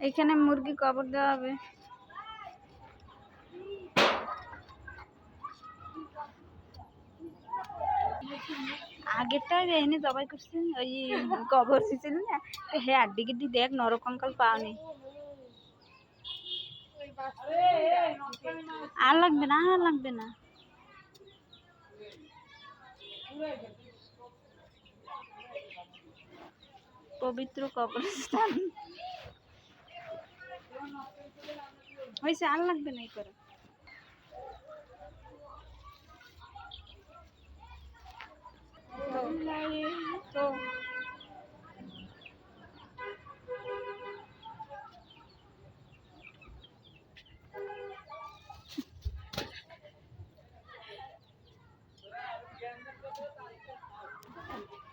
এখানে মুরগি কবর দেওয়া হবে। আগেরটা এনে জবাই করছে ওই কবর দিছিল না? তো হে, আড্ডি গিড্ডি দেখ, নরকঙ্কাল পাওনি। আর লাগবে না, আর লাগবে না। পবিত্র কবরস্থান। হয়েছে আর লাগবে না এই করে তো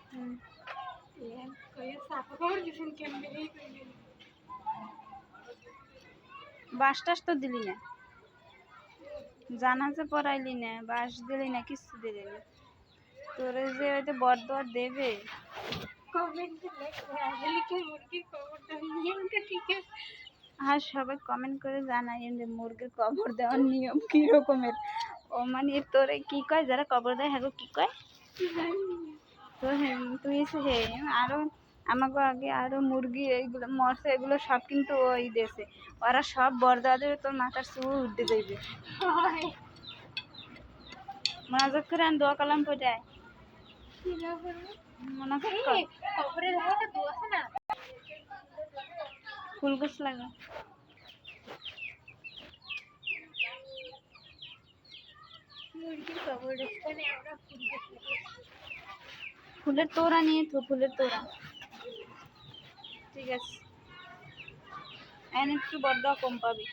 হুম। বাস টাস তো দিলি না। জানা জানাজা পড়াইলি না বাস দিলি না কিছু দিলি না। তোরে যে হয়তো বরদোয়ার দেবে। আর সবাই কমেন্ট করে জানাই যে মুরগির কবর দেওয়ার নিয়ম কি রকমের ও মানে তোরে কি কয়? যারা কবর দেয় হ্যাঁ কি কয়? হ্যাঁ তুই এসে হে আরও আমাকে আগে আরও মুরগি এইগুলো মরছে এগুলো সব কিন্তু ওই দেশে। ওরা সব বরদোয়া দেবে তোর মাথার চুল উঠতে দেবে। মনাজাত করে আন দোয়া কালাম পড়ায় মনাজাত ফুল গাছ লাগা ফুলের তোড়া নিয়ে তো ফুলের তোড়া। ঠিক আছে। এখন একটু বড্ড কম পাবি।